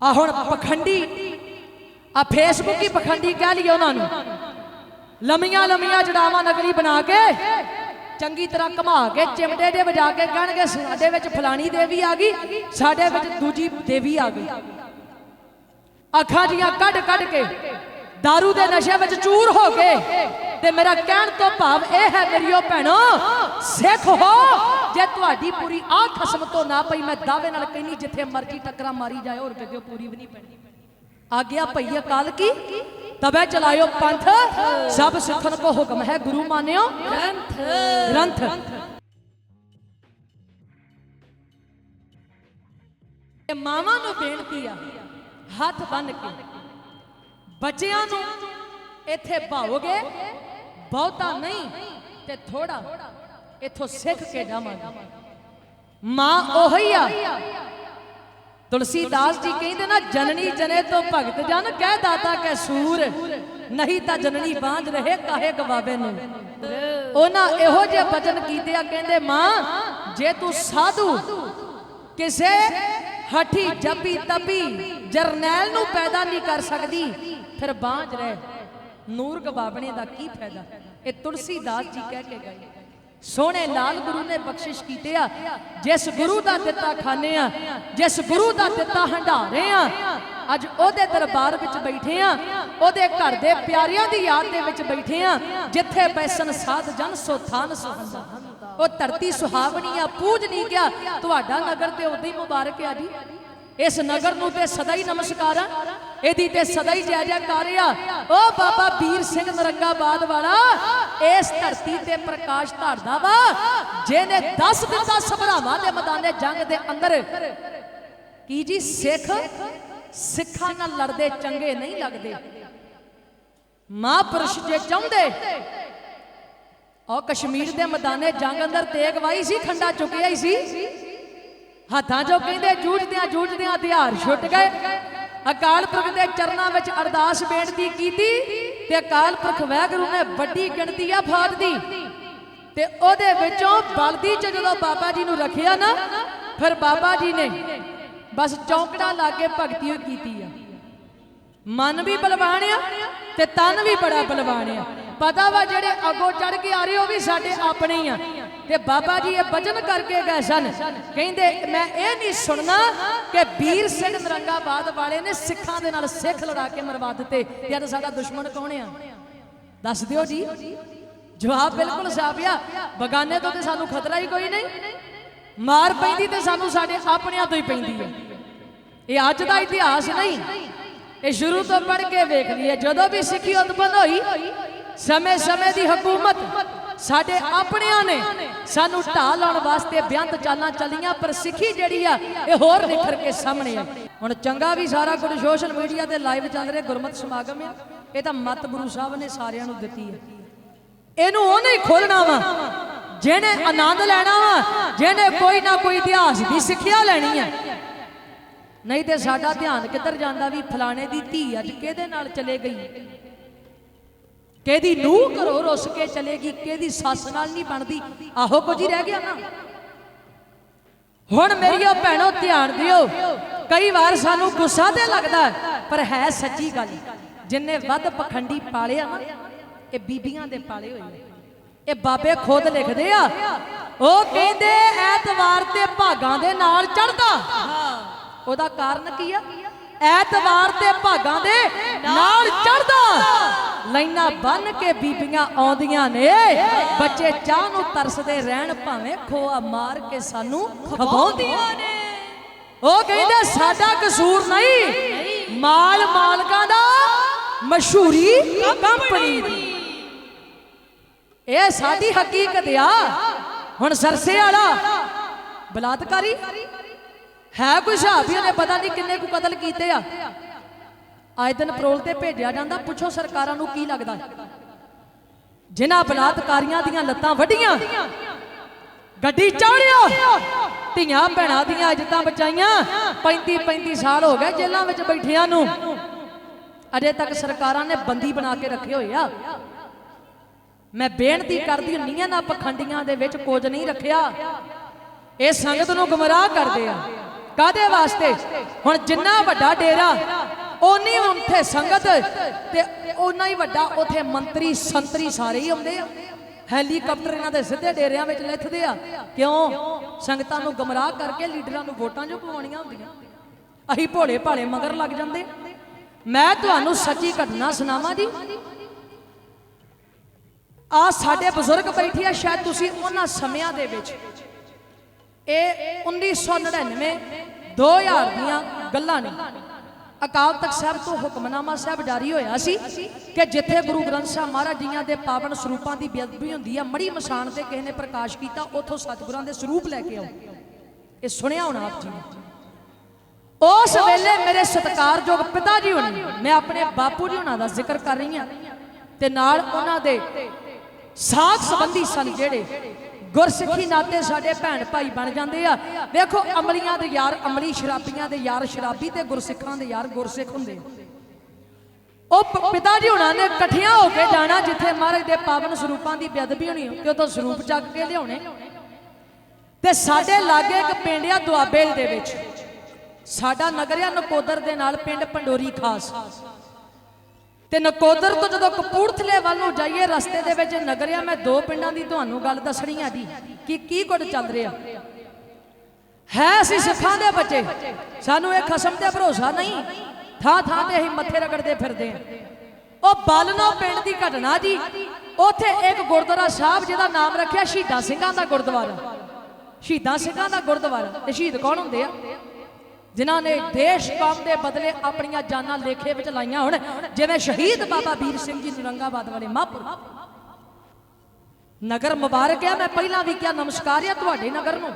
ਆ ਹੁਣ ਪਖੰਡੀ, ਆ ਫੇਸਬੁੱਕ ਹੀ ਪਖੰਡੀ ਕਹਿ ਲਈਏ ਉਹਨਾਂ ਨੂੰ। ਲੰਮੀਆਂ ਲੰਮੀਆਂ ਜੜਾਵਾਂ ਨਕਲੀ ਬਣਾ ਕੇ, ਚੰਗੀ ਤਰ੍ਹਾਂ ਘਮਾ ਕੇ, ਚਿਮਟੇ ਦੇ ਵਜਾ ਕੇ ਕਹਿਣਗੇ, ਸਾਡੇ ਵਿੱਚ ਫਲਾਣੀ ਦੇਵੀ ਆ ਗਈ, ਸਾਡੇ ਵਿੱਚ ਦੂਜੀ ਦੇਵੀ ਆ ਗਈ। ਅੱਖਾਂ ਜੀਆਂ ਕੱਢ ਕੱਢ ਕੇ दारू ਦੇ ਨਸ਼ੇ ਵਿੱਚ ਚੂਰ ਹੋ ਕੇ ਤੇ ਮੇਰਾ ਕਹਿਣ ਤੋਂ ਭਾਵ ਇਹ ਹੈ ਮੇਰੀਓ ਭੈਣੋ ਸਿੱਖ ਹੋ ਜੇ ਤੁਹਾਡੀ ਪੂਰੀ ਆ ਖਸਮ ਤੋਂ ਨਾ ਪਈ ਮੈਂ ਦਾਅਵੇ ਨਾਲ ਕਹਿੰਨੀ ਜਿੱਥੇ ਮਰਜ਼ੀ ਟੱਕਰਾਂ ਮਾਰੀ ਜਾਏ ਹੋਰ ਕਿਤੇ ਪੂਰੀ ਵੀ ਨਹੀਂ ਪੈਣੀ ਆਗਿਆ ਭਈ ਅਕਾਲ ਕੀ ਤਬੇ ਚਲਾਇਓ ਪੰਥ ਸਭ ਸਿੱਖਨ ਕੋ ਹੁਕਮ ਹੈ ਗੁਰੂ ਮਾਨਿਓ ਗ੍ਰੰਥ ਗ੍ਰੰਥ ਇਹ ਮਾਵਾਂ ਨੂੰ ਬੇਨਤੀ ਆ ਹੱਥ ਬੰਨ ਕੇ ਬੱਚਿਆਂ ਨੂੰ ਇੱਥੇ ਭਾਓਗੇ ਬਹੁਤਾ ਨਹੀਂ ਤੇ ਥੋੜਾ ਇੱਥੋਂ ਸਿੱਖ ਕੇ ਜਾਵਾਂਗੇ। ਮਾਂ ਉਹੀ ਆ। ਤੁਲਸੀਦਾਸ ਜੀ ਕਹਿੰਦੇ ਨਾ, ਜਨਨੀ ਜਨੇ ਤੋਂ ਭਗਤ ਜਨ, ਕਹਿ ਦਾਤਾ ਕੈ ਸੂਰ। ਨਹੀਂ ਤਾਂ ਜਨਨੀ ਬਾਂਝ ਰਹੇ, ਕਾਹੇ ਗਵਾਵੇ ਨੂੰ? ਉਹਨਾਂ ਇਹੋ ਜਿਹੇ ਬਚਨ ਕੀਤੇ ਆ ਕਹਿੰਦੇ, ਮਾਂ, ਜੇ ਤੂੰ ਸਾਧੂ, ਕਿਸੇ ਹਠੀ ਜਪੀ ਤਪੀ ਜਰਨੈਲ ਨੂੰ ਪੈਦਾ ਨਹੀਂ ਕਰ ਸਕਦੀ ਫਿਰ ਬਾਂਝ ਰਹਿ। ਨੂਰ ਗਵਾਵਣੇ ਦਾ ਕੀ ਫਾਇਦਾ? ਇਹ ਤੁਲਸੀਦਾਸ ਜੀ ਕਹਿ ਕੇ ਗਏ। ਸੋਹਣੇ ਲਾਲ ਗੁਰੂ ਨੇ ਬਖਸ਼ਿਸ਼ ਕੀਤੇ ਆ। ਜਿਸ ਗੁਰੂ ਦਾ ਦਿੱਤਾ ਖਾਣੇ ਆ, ਜਿਸ ਗੁਰੂ ਦਾ ਦਿੱਤਾ ਹੰਡਾਰੇ ਆ, ਅੱਜ ਉਹਦੇ ਦਰਬਾਰ ਵਿੱਚ ਬੈਠੇ ਆ, ਉਹਦੇ ਘਰ ਦੇ ਪਿਆਰਿਆਂ ਦੀ ਯਾਦ ਦੇ ਵਿੱਚ ਬੈਠੇ ਆ, ਜਿੱਥੇ ਬੈਸਨ ਸਾਧ ਜਨ ਸੋ ਥਾਨ ਸੁਹੰਦਾ ਉਹ ਧਰਤੀ ਸੁਹਾਵਣੀ ਆ, ਪੂਜ ਨਹੀਂ ਗਿਆ। ਤੁਹਾਡਾ ਨਗਰ ਤੇ ਉਦਾਂ ਹੀ ਮੁਬਾਰਕ ਆ ਜੀ। ਇਸ ਨਗਰ ਨੂੰ ਤੇ ਸਦਾ ਹੀ ਨਮਸਕਾਰ ਆ। ਇਹਦੀ ਤੇ ਸਦਾ ਹੀ ਜੈ ਜੈਕਾਰ ਆ। ਓ ਬਾਬਾ ਵੀਰ ਸਿੰਘ ਨਰੰਗਾਬਾਦ ਵਾਲਾ, ਇਸ ਧਰਤੀ ਤੇ ਪ੍ਰਕਾਸ਼ ਧਾਰਦਾ ਵਾ, ਜਿਹਨੇ 10 ਦਿੱਤਾ ਸਭਰਾਵਾਂ ਦੇ ਮੈਦਾਨੇ ਜੰਗ ਦੇ ਅੰਦਰ। ਕੀ ਜੀ, ਸਿੱਖ? ਸਿੱਖਾਂ ਨਾਲ ਲੜਦੇ ਚੰਗੇ ਨਹੀਂ ਲੱਗਦੇ। ਮਹਾਂਪੁਰਸ਼ ਜੇ ਚਾਹੁੰਦੇ, ਉਹ ਕਸ਼ਮੀਰ ਦੇ ਮੈਦਾਨੇ ਜੰਗ ਅੰਦਰ ਤੇਗ ਵਾਈ ਸੀ, ਖੰਡਾ ਚੁੱਕਿਆ ਹੀ ਸੀ। ਹੱਥਾਂ 'ਚੋਂ ਕਹਿੰਦੇ ਜੂਝਦਿਆਂ ਜੂਝਦਿਆਂ ਹਥਿਆਰ ਛੁੱਟ ਗਏ। ਅਕਾਲ ਪੁਰਖ ਦੇ ਚਰਨਾਂ ਵਿੱਚ ਅਰਦਾਸ ਬੇਨਤੀ ਕੀਤੀ ਤੇ ਅਕਾਲ ਪੁਰਖ ਵਾਹਿਗੁਰੂ ਨੇ ਵੱਡੀ ਗਿਣਤੀ ਆ ਫੌਜ ਦੀ। ਤੇ ਉਹਦੇ ਵਿੱਚੋਂ ਬਲਦੀ ਚ ਜਦੋਂ ਬਾਬਾ ਜੀ ਨੂੰ ਰੱਖਿਆ ਨਾ, ਫਿਰ ਬਾਬਾ ਜੀ ਨੇ ਬਸ ਚੌਂਕੜਾ ਲਾ ਕੇ ਭਗਤੀ ਕੀਤੀ ਆ। ਮਨ ਵੀ ਬਲਵਾਨ ਆ ਤੇ ਤਨ ਵੀ ਬੜਾ ਬਲਵਾਨ ਆ। ਪਤਾ ਵਾ ਜਿਹੜੇ ਅੱਗੋਂ ਚੜ ਕੇ ਆ ਰਹੇ, ਉਹ ਵੀ ਸਾਡੇ ਆਪਣੇ ਹੀ ਆ। ਤੇ ਬਾਬਾ ਜੀ ਇਹ ਬਚਨ ਕਰਕੇ ਗਏ ਸਨ। ਕਹਿੰਦੇ, ਮੈਂ ਇਹ ਨਹੀਂ ਸੁਣਨਾ ਕਿ ਵੀਰ ਸਿੰਘ ਨਰੰਗਾਬਾਦ ਵਾਲੇ ਨੇ ਸਿੱਖਾਂ ਦੇ ਨਾਲ ਸਿੱਖ ਲੜਾ ਕੇ ਮਰਵਾ ਦਿੱਤੇ। ਤੇ ਸਾਡਾ ਦੁਸ਼ਮਣ ਕੌਣ ਆ? ਦੱਸ ਦਿਓ ਜੀ। ਜਵਾਬ ਬਿਲਕੁਲ ਸਾਫ਼ ਆ। ਬਗਾਨੇ ਤੋਂ ਤੇ ਸਾਨੂੰ ਖਤਰਾ ਹੀ ਕੋਈ ਨਹੀਂ। ਮਾਰ ਪੈਂਦੀ ਤੇ ਸਾਨੂੰ ਸਾਡੇ ਆਪਣਿਆਂ ਤੋਂ ਹੀ ਪੈਂਦੀ ਹੈ ਇਹ ਅੱਜ ਦਾ ਇਤਿਹਾਸ ਨਹੀਂ। ਇਹ ਸ਼ੁਰੂ ਤੋਂ ਪੜ ਕੇ ਵੇਖ ਲਈਏ ਜਦੋਂ ਵੀ ਸਿੱਖੀ ਉਤਪੰਨ ਹੋਈ ਸਮੇਂ-ਸਮੇਂ ਦੀ ਹਕੂਮਤ ਸਾਡੇ ਆਪਣਿਆਂ ਨੇ ਸਾਨੂੰ ਢਾਹ ਲਾਉਣ ਵਾਸਤੇ ਬਿਆੰਤ ਚਾਲਾਂ ਚੱਲੀਆਂ, ਪਰ ਸਿੱਖੀ ਜਿਹੜੀ ਆ, ਇਹ ਹੋਰ ਨਿਖਰ ਕੇ ਸਾਹਮਣੇ ਆ। ਹੁਣ ਚੰਗਾ ਵੀ ਸਾਰਾ ਕੁਝ ਸੋਸ਼ਲ ਮੀਡੀਆ ਤੇ ਲਾਈਵ ਚੱਲ ਰਿਹਾ, ਗੁਰਮਤ ਸਮਾਗਮ ਆ। ਇਹ ਤਾਂ ਮਤ ਗੁਰੂ ਸਾਹਿਬ ਨੇ ਸਾਰਿਆਂ ਨੂੰ ਦਿੱਤੀ ਹੈ ਇਹਨੂੰ ਉਹਨੇ ਹੀ ਖੋਲਣਾ ਵਾ। ਜਿਹਨੇ ਆਨੰਦ ਲੈਣਾ ਵਾ, ਜਿਹਨੇ ਕੋਈ ਨਾ ਕੋਈ ਇਤਿਹਾਸ ਦੀ ਸਿੱਖਿਆ ਲੈਣੀ ਹੈ ਨਹੀਂ ਤੇ ਸਾਡਾ ਧਿਆਨ ਕਿੱਧਰ ਜਾਂਦਾ ਵੀ ਫਲਾਣੇ ਦੀ ਧੀ ਅੱਜ ਕਿਹਦੇ ਨਾਲ ਚਲੇ ਗਈ? ਕਿਹਦੀ ਨੂੰਹ ਘਰੋਂ ਰੁੱਸ ਕੇ ਚਲੇਗੀ, ਕਿਹਦੀ ਸੱਸ ਨਾਲ ਨਹੀਂ ਬਣਦੀ? ਆਹੋ ਕੁਝ ਹੀ ਰਹਿ ਗਿਆ ਨਾ। ਹੁਣ ਮੇਰੀਓ ਭੈਣੋ, ਧਿਆਨ ਦਿਓ। ਕਈ ਵਾਰ ਸਾਨੂੰ ਗੁੱਸਾ ਤੇ ਲੱਗਦਾ ਪਰ ਹੈ ਸੱਚੀ ਗੱਲ। ਜਿੰਨੇ ਵੱਧ ਪਖੰਡੀ ਪਾਲਿਆ ਨਾ, ਇਹ ਬੀਬੀਆਂ ਦੇ ਪਾਲੇ ਹੋਏ ਨੇ। ਇਹ ਬਾਬੇ ਖੁਦ ਲਿਖਦੇ ਆ, ਉਹ ਕਹਿੰਦੇ, ਐਤਵਾਰ ਤੇ ਭਾਗਾਂ ਦੇ ਨਾਲ ਚੜਦਾ ਉਹਦਾ ਕਾਰਨ ਕੀ ਆ? ਐਤਵਾਰ ਤੇ ਭਾਗਾਂ ਦੇ ਨਾਲ ਚੜਦਾ ਲੈਣਾ ਬੰਨ ਕੇ ਬੀਬੀਆਂ ਆਉਂਦੀਆਂ ਨੇ। ਬੱਚੇ ਚਾਹ ਨੂੰ ਤਰਸਦੇ ਰਹਿਣ, ਭਾਵੇਂ ਖੋਆ ਮਾਰ ਕੇ ਸਾਨੂੰ ਖਵਾਉਂਦੀਆਂ ਨੇ। ਉਹ ਕਹਿੰਦੇ, ਸਾਡਾ ਕਸੂਰ ਨਹੀਂ। ਮਾਲ ਮਾਲਕਾਂ ਦਾ ਮਸ਼ਹੂਰੀ ਕੰਪਨੀ ਦੀ। ਇਹ ਸਾਡੀ ਹਕੀਕਤ ਆ। ਹੁਣ ਸਰਸੇ ਵਾਲਾ, ਬਲਾਤਕਾਰੀ? ਹੈ ਕੋਈ ਹਿਸਾਬ ਨੇ ਪਤਾ ਨਹੀਂ ਕਿੰਨੇ ਕੁ ਕਤਲ ਕੀਤੇ ਆ। ਅੱਜ ਦਿਨ ਪਰੋਲ ਤੇ ਭੇਜਿਆ ਜਾਂਦਾ, ਪੁੱਛੋ ਸਰਕਾਰਾਂ ਨੂੰ ਕੀ ਲੱਗਦਾ। ਜਿਨ੍ਹਾਂ ਬਲਾਤਕਾਰੀਆਂ ਦੀਆਂ ਲੱਤਾਂ ਵੱਡੀਆਂ ਗੱਡੀ ਚਾੜਿਆ ਧੀਆਂ ਭੈਣਾਂ ਦੀਆਂ ਇੱਜ਼ਤਾਂ ਬਚਾਈਆਂ 35 35 ਸਾਲ ਹੋ ਗਏ ਜੇਲ੍ਹਾਂ ਵਿੱਚ ਬੈਠਿਆਂ ਨੂੰ। ਅਜੇ ਤੱਕ ਸਰਕਾਰਾਂ ਨੇ ਬੰਦੀ ਬਣਾ ਕੇ ਰੱਖੇ ਹੋਏ ਆ। ਮੈਂ ਬੇਨਤੀ ਕਰਦੀ ਹੁੰਨੀ ਆ, ਨਾ ਪਖੰਡੀਆਂ ਦੇ ਵਿੱਚ ਕੁਝ ਨਹੀਂ ਰੱਖਿਆ। ਇਹ ਸੰਗਤ ਨੂੰ ਗੁੰਮਰਾਹ ਕਰਦੇ ਆ। ਕਾਦੇ ਵਾਸਤੇ? ਹੁਣ ਜਿੰਨਾ ਵੱਡਾ ਡੇਰਾ, ਓਨੀ ਉੱਥੇ ਸੰਗਤ ਤੇ ਓਨਾ ਹੀ ਵੱਡਾ ਉੱਥੇ ਮੰਤਰੀ, ਸੰਤਰੀ ਸਾਰੇ ਹੀ ਆਉਂਦੇ ਆ। ਹੈਲੀਕਾਪਟਰ ਇਹਨਾਂ ਦੇ ਸਿੱਧੇ ਡੇਰਿਆਂ ਵਿੱਚ ਲਿੱਥਦੇ ਆ। ਕਿਉਂ? ਸੰਗਤਾਂ ਨੂੰ ਗਮਰਾਹ ਕਰਕੇ ਲੀਡਰਾਂ ਨੂੰ ਵੋਟਾਂ ਜੋ ਪਵਾਉਣੀਆਂ ਹੁੰਦੀਆਂ। ਅਸੀਂ ਭੋਲੇ ਭਾਲੇ ਮਗਰ ਲੱਗ ਜਾਂਦੇ। ਮੈਂ ਤੁਹਾਨੂੰ ਸੱਚੀ ਘਟਨਾ ਸੁਣਾਵਾਂ ਜੀ। ਆ ਸਾਡੇ ਬਜ਼ੁਰਗ ਬੈਠੇ ਆ ਸ਼ਾਇਦ ਤੁਸੀਂ ਉਹਨਾਂ ਸਮਿਆਂ ਦੇ ਵਿੱਚ। ਇਹ 1999 2000 ਦੀਆਂ ਗੱਲਾਂ ਨੇ। ਅਕਾਲ ਤਖਤ ਸਾਹਿਬ ਤੋਂ ਹੁਕਮਨਾਮਾ ਸਾਹਿਬ ਜਾਰੀ ਹੋਇਆ ਸੀ ਕਿ ਜਿੱਥੇ ਗੁਰੂ ਗ੍ਰੰਥ ਸਾਹਿਬ ਮਹਾਰਾਜ ਜੀਆਂ ਦੇ ਪਾਵਨ ਸਰੂਪਾਂ ਦੀ ਬੇਅਦਬੀ ਹੁੰਦੀ ਆ ਮੜੀ ਮਸਾਨ ਤੇ ਕਿਸੇ ਨੇ ਪ੍ਰਕਾਸ਼ ਕੀਤਾ, ਉੱਥੋਂ ਸਤਿਗੁਰਾਂ ਦੇ ਸਰੂਪ ਲੈ ਕੇ ਆਓ। ਇਹ ਸੁਣਿਆ ਹੋਣਾ ਆਪ ਜੀ ਉਸ ਵੇਲੇ ਮੇਰੇ ਸਤਿਕਾਰਯੋਗ ਪਿਤਾ ਜੀ ਹੋਣੀ, ਮੈਂ ਆਪਣੇ ਬਾਪੂ ਜੀ ਹੁਣਾਂ ਦਾ ਜ਼ਿਕਰ ਕਰ ਰਹੀ ਹਾਂ ਤੇ ਨਾਲ ਉਹਨਾਂ ਦੇ ਸਾਥ ਸੰਬੰਧੀ ਸਨ ਜਿਹੜੇ ਗੁਰਸਿੱਖੀ ਨਾਤੇ ਸਾਡੇ ਭੈਣ ਭਾਈ ਬਣ ਜਾਂਦੇ ਆ। ਵੇਖੋ, ਅਮਲੀਆਂ ਦੇ ਯਾਰ, ਅਮਲੀ ਸ਼ਰਾਬੀਆਂ ਦੇ ਯਾਰ, ਸ਼ਰਾਬੀ ਤੇ ਗੁਰਸਿੱਖਾਂ ਦੇ ਯਾਰ ਗੁਰਸਿੱਖ ਹੁੰਦੇ ਉਹ ਪਿਤਾ ਜੀ ਹੁਣਾਂ ਨੇ ਇਕੱਠਿਆਂ ਹੋ ਕੇ ਜਾਣਾ ਜਿੱਥੇ ਮਹਾਰਾਜ ਦੇ ਪਾਵਨ ਸਰੂਪਾਂ ਦੀ ਬੇਅਦਬੀ ਹੋਣੀ ਕਿ ਉਦੋਂ ਸਰੂਪ ਚੱਕ ਕੇ ਲਿਆਉਣੇ। ਤੇ ਸਾਡੇ ਲਾਗੇ ਇੱਕ ਪਿੰਡ ਆ ਦੁਆਬੇ ਦੇ ਵਿੱਚ। ਸਾਡਾ ਨਗਰ ਆ ਨਕੋਦਰ ਦੇ ਨਾਲ ਪਿੰਡ ਪੰਡੋਰੀ ਖਾਸ। ਤੇ ਨਕੋਦਰ ਤੋਂ ਜਦੋਂ ਕਪੂਰਥਲੇ ਵੱਲ ਨੂੰ ਜਾਈਏ ਰਸਤੇ ਦੇ ਵਿੱਚ ਨਗਰਿਆ, ਮੈਂ ਦੋ ਪਿੰਡਾਂ ਦੀ ਤੁਹਾਨੂੰ ਗੱਲ ਦੱਸਣੀ ਆ ਜੀ। ਕਿ, ਕੀ ਕੁਝ ਚੱਲ ਰਿਹਾ? ਹੈ ਅਸੀਂ ਸਿੱਖਾਂ ਦੇ ਬੱਚੇ। ਸਾਨੂੰ ਇਹ ਖਸਮ ਤੇ ਭਰੋਸਾ ਨਹੀਂ। ਥਾਂ ਥਾਂ ਤੇ ਅਸੀਂ ਮੱਥੇ ਰਗੜਦੇ ਫਿਰਦੇ ਆ। ਉਹ ਬਲਨੋ ਪਿੰਡ ਦੀ ਘਟਨਾ ਜੀ। ਉੱਥੇ ਇੱਕ ਗੁਰਦੁਆਰਾ ਸਾਹਿਬ ਜਿਹਦਾ ਨਾਮ ਰੱਖਿਆ ਸ਼ਹੀਦਾਂ ਸਿੰਘਾਂ ਦਾ ਗੁਰਦੁਆਰਾ। ਸ਼ਹੀਦਾਂ ਸਿੰਘਾਂ ਦਾ ਗੁਰਦੁਆਰਾ। ਤੇ ਸ਼ਹੀਦ ਕੌਣ ਹੁੰਦੇ ਆ? ਜਿਨ੍ਹਾਂ ਨੇ ਦੇਸ਼ ਕੌਮ ਦੇ ਬਦਲੇ ਆਪਣੀਆਂ ਜਾਨਾਂ ਲੇਖੇ ਵਿੱਚ ਲਾਈਆਂ ਹੁਣ, ਜਿਵੇਂ ਸ਼ਹੀਦ ਬਾਬਾ ਵੀਰ ਸਿੰਘ ਜੀ ਨਰੰਗਾਬਾਦ ਵਾਲੇ ਮਾਪੁਰ। ਨਗਰ ਮੁਬਾਰਕ ਹੈ, ਮੈਂ ਪਹਿਲਾਂ ਵੀ ਕਿਹਾ ਨਮਸਕਾਰ ਹੈ ਤੁਹਾਡੇ ਨਗਰ ਨੂੰ।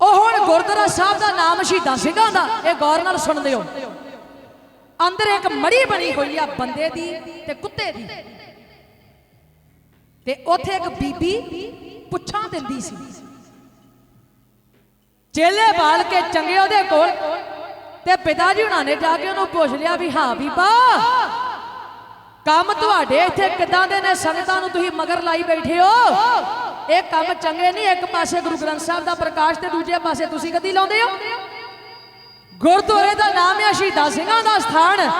ਉਹ ਹੁਣ ਗੁਰਦੁਆਰਾ ਸਾਹਿਬ ਦਾ ਨਾਮ ਸ਼ਹੀਦਾਂ ਸਿੰਘਾਂ ਦਾ, ਇਹ ਗੌਰ ਨਾਲ ਸੁਣਦੇ ਹੋ। ਅੰਦਰ ਇੱਕ ਮੜੀ ਬਣੀ ਹੋਈ ਆ ਬੰਦੇ ਦੀ ਤੇ ਕੁੱਤੇ ਦੀ। ਤੇ ਉੱਥੇ ਇੱਕ ਬੀਬੀ ਪੁੱਛਾਂ ਦਿੰਦੀ ਸੀ ਚੇਲੇ ਬਾਲ ਕੇ ਚੰਗੇ ਉਹਦੇ ਕੋਲ, ਤੇ ਪਿਤਾ ਜੀ ਉਹਨਾਂ ਨੇ ਜਾ ਕੇ ਉਹਨੂੰ ਪੁੱਛ ਲਿਆ ਵੀ ਹਾਂ ਬੀਬਾ ਕੰਮ ਤੁਹਾਡੇ ਇੱਥੇ ਕਿਦਾਂ ਦੇ ਨੇ? ਸੰਗਤਾਂ ਨੂੰ ਤੁਸੀਂ ਮਗਰ ਲਾਈ ਬੈਠੇ ਹੋ। ਇਹ ਕੰਮ ਚੰਗੇ ਨਹੀਂ, ਇੱਕ ਪਾਸੇ ਗੁਰੂ ਗ੍ਰੰਥ ਸਾਹਿਬ ਦਾ ਪ੍ਰਕਾਸ਼ ਤੇ ਦੂਜੇ ਪਾਸੇ ਤੁਸੀਂ ਕਦੀ ਲਾਉਂਦੇ ਹੋ? ਗੁਰਦੁਆਰੇ ਦਾ ਨਾਮ ਹੈ ਸ਼ਹੀਦਾਂ ਸਿੰਘਾਂ ਦਾ ਸਥਾਨ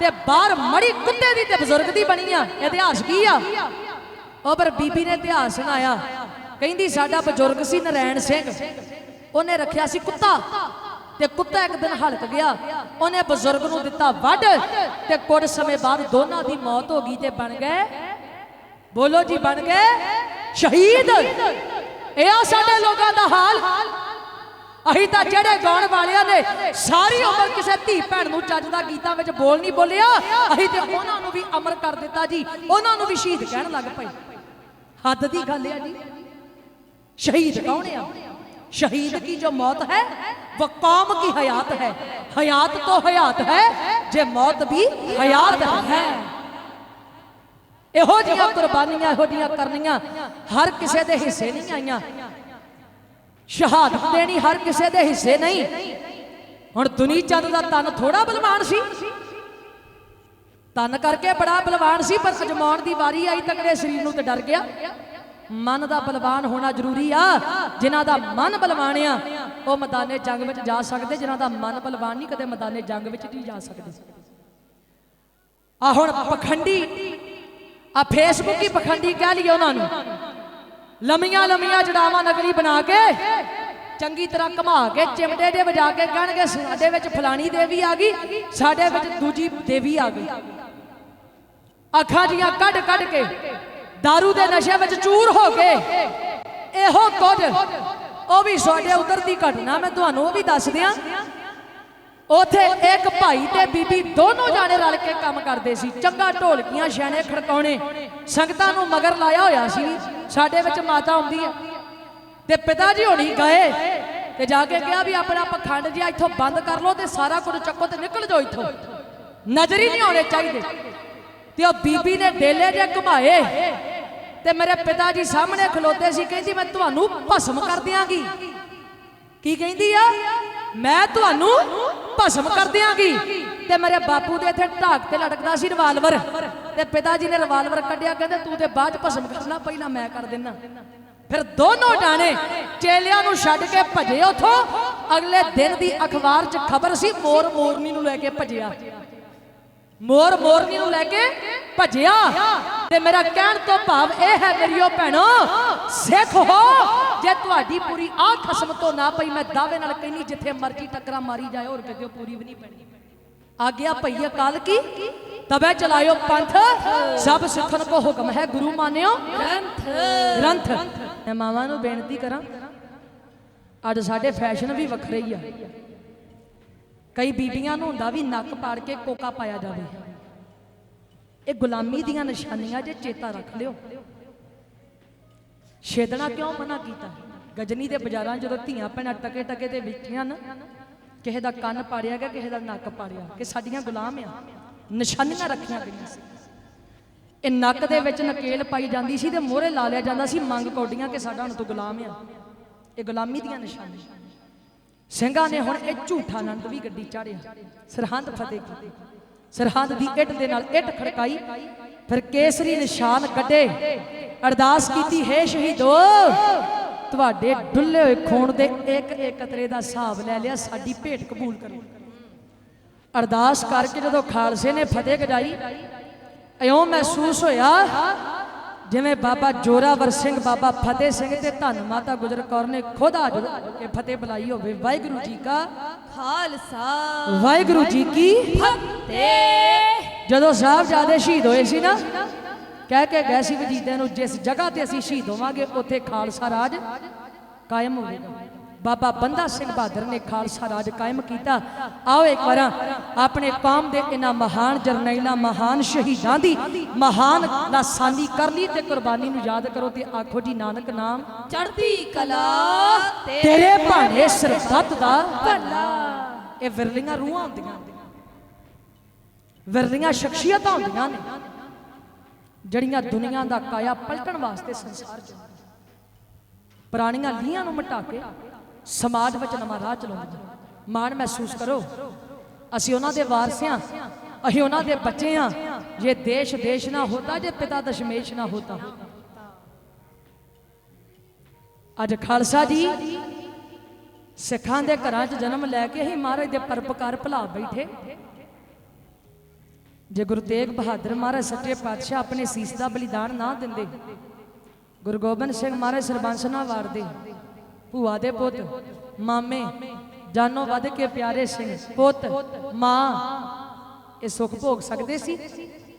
ਤੇ ਬਾਹਰ ਮੜੀ ਕੁੱਤੇ ਦੀ ਤੇ ਬਜ਼ੁਰਗ ਦੀ ਬਣੀ ਆ। ਇਤਿਹਾਸ ਕੀ ਆ? ਉਹ ਪਰ ਬੀਬੀ ਨੇ ਇਤਿਹਾਸ ਸੁਣਾਇਆ। ਕਹਿੰਦੀ, ਸਾਡਾ ਬਜ਼ੁਰਗ ਸੀ ਨਰੈਣ ਸਿੰਘ। ਉਹਨੇ ਰੱਖਿਆ ਸੀ ਕੁੱਤਾ। ਤੇ ਕੁੱਤਾ ਇੱਕ ਦਿਨ ਹਲਕ ਗਿਆ। ਉਹਨੇ ਬਜ਼ੁਰਗ ਨੂੰ ਦਿੱਤਾ ਵੱਢ ਤੇ ਕੁਝ ਸਮੇਂ ਬਾਅਦ ਦੋਨਾਂ ਦੀ ਮੌਤ ਹੋ ਗਈ ਤੇ ਬਣ ਗਏ। ਬੋਲੋ ਜੀ, ਬਣ ਗਏ। ਸ਼ਹੀਦ। ਇਹ ਆ ਸਾਡੇ ਲੋਕਾਂ ਦਾ ਹਾਲ। ਅਹੀਂ ਤਾਂ ਜਿਹੜੇ ਗਾਉਣ ਵਾਲਿਆਂ ਨੇ ਸਾਰੀ ਉਮਰ ਕਿਸੇ ਧੀ ਭੈਣ ਨੂੰ ਚੱਜ ਦਾ ਗੀਤਾਂ ਵਿੱਚ ਬੋਲ ਨਹੀਂ ਬੋਲਿਆ ਅਹੀਂ ਤੇ ਉਹਨਾਂ ਨੂੰ ਵੀ ਅਮਰ ਕਰ ਦਿੱਤਾ ਜੀ। ਉਹਨਾਂ ਨੂੰ ਵੀ ਸ਼ਹੀਦ ਕਹਿਣ ਲੱਗ ਪਏ। ਹੱਦ ਦੀ ਗੱਲ ਆ ਜੀ। ਸ਼ਹੀਦ ਕੌਣ ਆ? शहीद की जो मौत है वो कौम की हयात है हयात तो हयात है जे मौत भी हयात है ਇਹੋ ਜੀਆਂ ਕੁਰਬਾਨੀਆਂ ਇਹੋ ਜੀਆਂ ਕਰਨੀਆਂ ਹਰ ਕਿਸੇ ਦੇ ਹਿੱਸੇ ਨਹੀਂ ਆਈਆਂ ਸ਼ਹਾਦਤ ਦੇਣੀ ਹਰ ਕਿਸੇ ਦੇ ਹਿੱਸੇ ਨਹੀਂ ਹੁਣ ਦੁਨੀ ਚੰਦ ਦਾ ਤਨ ਥੋੜਾ ਬਲਵਾਨ ਸੀ ਤਨ ਕਰਕੇ ਬੜਾ ਬਲਵਾਨ ਸੀ ਪਰ ਅਜਮਾਉਣ ਦੀ ਵਾਰੀ ਆਈ ਤਕੜੇ ਸਰੀਰ ਨੂੰ ਤੇ ਡਰ ਗਿਆ ਮਨ ਦਾ ਬਲਵਾਨ ਹੋਣਾ ਜ਼ਰੂਰੀ ਆ। ਜਿਨ੍ਹਾਂ ਦਾ ਮਨ ਬਲਵਾਨ ਆ, ਉਹ ਮੈਦਾਨੇ ਜੰਗ ਵਿੱਚ ਜਾ ਸਕਦੇ, ਜਿਨ੍ਹਾਂ ਦਾ ਮਨ ਬਲਵਾਨ ਨਹੀਂ, ਕਦੇ ਮੈਦਾਨੇ ਜੰਗ ਵਿੱਚ ਨਹੀਂ ਜਾ ਸਕਦੇ। ਆ ਹੁਣ ਪਖੰਡੀ, ਆ ਫੇਸਬੁੱਕ ਹੀ ਪਖੰਡੀ ਕਹਿ ਲਈਏ ਉਹਨਾਂ ਨੂੰ। ਲੰਮੀਆਂ ਲੰਮੀਆਂ ਜੜਾਵਾਂ ਨਗਰੀ ਬਣਾ ਕੇ, ਚੰਗੀ ਤਰ੍ਹਾਂ ਘਮਾ ਕੇ, ਚਿਮਟੇ ਦੇ ਵਜਾ ਕੇ ਕਹਿਣਗੇ, ਸਾਡੇ ਵਿੱਚ ਫਲਾਣੀ ਦੇਵੀ ਆ ਗਈ, ਸਾਡੇ ਵਿੱਚ ਦੂਜੀ ਦੇਵੀ ਆ ਗਈ। ਅੱਖਾਂ ਜੀਆਂ ਕੱਢ ਕੱਢ ਕੇ दारू ਦੇ ਨਸ਼ੇ ਵਿੱਚ ਚੂਰ ਹੋ ਗਏ ਇਹੋ ਕੁਝ ਉਹ ਵੀ ਸਾਡੇ ਉਧਰ ਦੀ ਘਟਨਾ ਮੈਂ ਤੁਹਾਨੂੰ ਉਹ ਵੀ ਦੱਸ ਦਿਆਂ ਉਥੇ ਇੱਕ ਭਾਈ ਤੇ ਬੀਬੀ ਦੋਨੋਂ ਜਾਣੇ ਰਲ ਕੇ ਕੰਮ ਕਰਦੇ ਸੀ ਚੰਗਾ ਢੋਲਕੀਆਂ ਛਾਣੇ ਖੜਕਾਉਣੇ ਸੰਗਤਾਂ ਨੂੰ ਮਗਰ ਲਾਇਆ ਹੋਇਆ ਸੀ ਸਾਡੇ ਵਿੱਚ ਮਾਤਾ ਆਉਂਦੀ ਹੈ ਤੇ ਪਿਤਾ ਜੀ ਹੋਣੀ ਗਏ ਤੇ ਜਾ ਕੇ ਕਿਹਾ ਵੀ ਆਪਣਾ ਪਖੰਡ ਜਿਹਾ ਇੱਥੋਂ ਬੰਦ ਕਰ ਲਓ ਤੇ ਸਾਰਾ ਕੁਝ ਚੱਕੋ ਤੇ ਨਿਕਲ ਜਾਓ ਇੱਥੋਂ ਨਜ਼ਰ ਹੀ ਨਹੀਂ ਆਉਣੇ ਚਾਹੀਦੇ ਤੇ ਉਹ ਬੀਬੀ ਨੇ ਡੇਲੇ ਜੇ ਘੁਮਾਏ ਤੇ ਮੇਰੇ ਪਿਤਾ ਜੀ ਸਾਹਮਣੇ ਖਲੋਤੇ ਸੀ, ਕਹਿੰਦੀ, ਮੈਂ ਤੁਹਾਨੂੰ ਭਸਮ ਕਰ ਦਿਆਂਗੀ। ਕੀ ਕਹਿੰਦੀ ਆ? ਮੈਂ ਤੁਹਾਨੂੰ ਭਸਮ ਕਰ ਦਿਆਂਗੀ। ਤੇ ਮੇਰੇ ਬਾਪੂ ਦੇ ਇੱਥੇ ਢਾਕ ਤੇ ਲਟਕਦਾ ਸੀ ਰਿਵਾਲਵਰ ਤੇ ਪਿਤਾ ਜੀ ਨੇ ਰਿਵਾਲਵਰ ਕੱਢਿਆ, ਕਹਿੰਦੇ, ਤੂੰ ਤੇ ਬਾਅਦ ਚ ਭਸਮ ਕਰਨਾ, ਪਹਿਲਾਂ ਮੈਂ ਕਰ ਦਿੰਨਾ। ਫਿਰ ਦੋਨੋਂ ਡਾਣੇ ਚੇਲਿਆਂ ਨੂੰ ਛੱਡ ਕੇ ਭਜੇ ਉਥੋਂ। ਅਗਲੇ ਦਿਨ ਦੀ ਅਖਬਾਰ 'ਚ ਖਬਰ ਸੀ, ਮੋਰ ਮੋਰਨੀ ਨੂੰ ਲੈ ਕੇ ਭੱਜਿਆ। ਮੋਰ ਮੋਰਨੀ ਨੂੰ ਲੈ ਕੇ ਭੱਜਿਆ। ਤੇ ਮੇਰਾ ਕਹਿਣ ਤੋਂ ਭਾਵ ਇਹ ਹੈ ਮੇਰੀਓ ਭੈਣੋ ਸਿੱਖ ਹੋ ਜੇ ਤੁਹਾਡੀ ਪੂਰੀ ਆ ਖਸਮ ਤੋਂ ਨਾ ਪਈ ਮੈਂ ਦਾਅਵੇ ਨਾਲ ਕਹਿੰਨੀ ਜਿੱਥੇ ਮਰਜ਼ੀ ਟੱਕਰਾਂ ਮਾਰੀ ਜਾਏ ਹੋਰ ਕਿਤੇ ਪੂਰੀ ਵੀ ਨਹੀਂ ਪੈਣੀ। ਆ ਗਿਆ ਭਈ ਅਕਾਲ ਕੀ? ਤਬੇ ਚਲਾਇਓ ਪੰਥ। ਸਭ ਸਿੱਖਣ ਕੋ ਹੁਕਮ ਹੈ ਗੁਰੂ ਮਾਨਿਓ। ਗ੍ਰੰਥ। ਗ੍ਰੰਥ। ਮੈਂ ਮਾਵਾਂ ਨੂੰ ਬੇਨਤੀ ਕਰਾਂ ਅੱਜ ਸਾਡੇ ਫੈਸ਼ਨ ਵੀ ਵੱਖਰੇ ਹੀ ਆ। ਕਈ ਬੀਬੀਆਂ ਨੂੰ ਹੁੰਦਾ ਵੀ ਨੱਕ ਪਾੜ ਕੇ ਕੋਕਾ ਪਾਇਆ ਜਾਵੇ। ਇਹ ਗੁਲਾਮੀ ਦੀਆਂ ਨਿਸ਼ਾਨੀਆਂ ਜੇ ਚੇਤਾ ਰੱਖ ਲਿਓ। ਛੇਦਣਾ ਕਿਉਂ ਮਨਾ ਕੀਤਾ? ਗਜਨੀ ਦੇ ਬਾਜ਼ਾਰਾਂ ਜਦੋਂ ਧੀਆਂ ਭੈਣਾਂ ਟਕੇ ਟਕੇ ਤੇ ਬੈਠੀਆਂ ਨਾ ਕਿਸੇ ਦਾ ਕੰਨ ਪਾੜਿਆ ਗਿਆ, ਕਿਸੇ ਦਾ ਨੱਕ ਪਾੜਿਆ ਕਿ ਸਾਡੀਆਂ ਗੁਲਾਮ ਆ। ਨਿਸ਼ਾਨੀਆਂ ਰੱਖੀਆਂ ਗਈਆਂ ਸੀ। ਇਹ ਨੱਕ ਦੇ ਵਿੱਚ ਨਕੇਲ ਪਾਈ ਜਾਂਦੀ ਸੀ ਤੇ ਮੋਹਰੇ ਲਾ ਲਿਆ ਜਾਂਦਾ ਸੀ, ਮੰਗ ਕੌਡੀਆਂ ਕਿ ਸਾਡਾ ਹੁਣ ਤੂੰ ਗੁਲਾਮ ਆ। ਇਹ ਗੁਲਾਮੀ ਦੀਆਂ ਨਿਸ਼ਾਨੀਆਂ। ਸਿੰਘਾਂ ਨੇ ਹੁਣ ਇਹ ਝੂਠਾ ਆਨੰਦ ਵੀ ਗੱਡੀ ਚਾੜਿਆ। ਸਰਹੰਦ ਫਤਿਹ ਕੀਤੀ ਸਰਹੰਦ ਦੀ ਇੱਟ ਦੇ ਨਾਲ ਇੱਟ ਖੜਕਾਈ, ਫਿਰ ਕੇਸਰੀ ਨਿਸ਼ਾਨ ਕੱਢੇ। ਅਰਦਾਸ ਕੀਤੀ, ਹੈ ਸ਼ਹੀਦੋ, ਤੁਹਾਡੇ ਡੁੱਲੇ ਹੋਏ ਖੂਨ ਦੇ ਇੱਕ ਇੱਕ ਕਤਰੇ ਦਾ ਹਿਸਾਬ ਲੈ ਲਿਆ, ਸਾਡੀ ਭੇਟ ਕਬੂਲ ਕਰੋ। ਅਰਦਾਸ ਕਰਕੇ ਜਦੋਂ ਖਾਲਸੇ ਨੇ ਫਤਿਹ ਗਜਾਈ ਇਉਂ ਮਹਿਸੂਸ ਹੋਇਆ ਜਿਵੇਂ ਬਾਬਾ ਜੋਰਾਵਰ ਸਿੰਘ, ਬਾਬਾ ਫਤਿਹ ਸਿੰਘ ਤੇ ਧੰਨ ਮਾਤਾ ਗੁਜਰ ਕੌਰ ਨੇ ਖੁਦ ਹਾਜ਼ਰ ਕੇ ਫਤਿਹ ਬੁਲਾਈ ਹੋਵੇ। ਵਾਹਿਗੁਰੂ ਜੀ ਕਾ ਖਾਲਸਾ। ਵਾਹਿਗੁਰੂ ਜੀ ਕੀ ਫਤਿਹ। ਜਦੋਂ ਸਾਹਿਬਜ਼ਾਦੇ ਸ਼ਹੀਦ ਹੋਏ ਸੀ ਨਾ, ਕਹਿ ਕੇ ਗਏ ਸੀ ਵਜੀਦੇ ਨੂੰ ਜਿਸ ਜਗ੍ਹਾ ਤੇ ਅਸੀਂ ਸ਼ਹੀਦ ਹੋਵਾਂਗੇ, ਉੱਥੇ ਖਾਲਸਾ ਰਾਜ ਕਾਇਮ ਹੋਵੇਗਾ। ਬਾਬਾ ਬੰਦਾ ਸਿੰਘ ਬਹਾਦਰ ਨੇ ਖਾਲਸਾ ਰਾਜ ਕਾਇਮ ਕੀਤਾ। ਆਓ ਇੱਕ ਵਾਰ ਆਪਣੇ ਕੌਮ ਦੇ ਇਹਨਾਂ ਮਹਾਨ ਜਰਨੈਲਾਂ ਮਹਾਨ ਸ਼ਹੀਦਾਂ ਦੀ ਮਹਾਨ ਲਾਸਾਨੀ ਕਰ ਲਈ ਤੇ ਕੁਰਬਾਨੀ ਨੂੰ ਯਾਦ ਕਰੋ ਤੇ ਆਖੋ ਜੀ ਨਾਨਕ ਨਾਮ ਚੜ੍ਹਦੀ ਕਲਾ ਤੇਰੇ ਭਾਣੇ ਸਰਬੱਤ ਦਾ ਭਲਾ। ਇਹ ਵਿਰਲੀਆਂ ਰੂਹਾਂ ਹੁੰਦੀਆਂ ਨੇ। ਵਿਰਲੀਆਂ ਸ਼ਖਸੀਅਤਾਂ ਹੁੰਦੀਆਂ ਨੇ। ਜਿਹੜੀਆਂ ਦੁਨੀਆ ਦਾ ਕਾਇਆ ਪਲਟਣ ਵਾਸਤੇ ਸੰਸਾਰ ਚ। ਪੁਰਾਣੀਆਂ ਲੀਹਾਂ ਨੂੰ ਮਿਟਾ ਕੇ ਸਮਾਜ ਵਿੱਚ ਨਵਾਂ ਰਾਹ ਚਲਾਉਂਦੀਆਂ ਮਾਣ ਮਹਿਸੂਸ ਕਰੋ। ਅਸੀਂ ਉਹਨਾਂ ਦੇ ਵਾਰਸ ਹਾਂ ਅਸੀਂ ਉਹਨਾਂ ਦੇ ਬੱਚੇ ਹਾਂ। ਜੇ ਦੇਸ਼ ਦੇਸ਼ ਨਾ ਹੁੰਦਾ, ਜੇ ਪਿਤਾ ਦਸ਼ਮੇਸ਼ ਨਾ ਹੁੰਦਾ। ਅੱਜ ਖਾਲਸਾ ਜੀ ਸਿੱਖਾਂ ਦੇ ਘਰਾਂ 'ਚ ਜਨਮ ਲੈ ਕੇ ਅਸੀਂ ਮਹਾਰਾਜ ਦੇ ਪਰਪਕਾਰ ਭੁਲਾ ਬੈਠੇ। ਜੇ ਗੁਰੂ ਤੇਗ ਬਹਾਦਰ ਮਹਾਰਾਜ ਸੱਚੇ ਪਾਤਸ਼ਾਹ ਆਪਣੇ ਸੀਸ ਦਾ ਬਲੀਦਾਨ ਨਾ ਦਿੰਦੇ, ਗੁਰੂ ਗੋਬਿੰਦ ਸਿੰਘ ਮਹਾਰਾਜ ਸਰਬੰਸ ਨਾ ਵਾਰਦੇ ਭੂਆ ਦੇ ਪੁੱਤ, ਮਾਮੇ, ਜਾਨੋਂ ਵੱਧ ਕੇ ਪਿਆਰੇ ਸਿੰਘ, ਪੁੱਤ, ਮਾਂ, ਇਹ ਸੁੱਖ ਭੋਗ ਸਕਦੇ ਸੀ?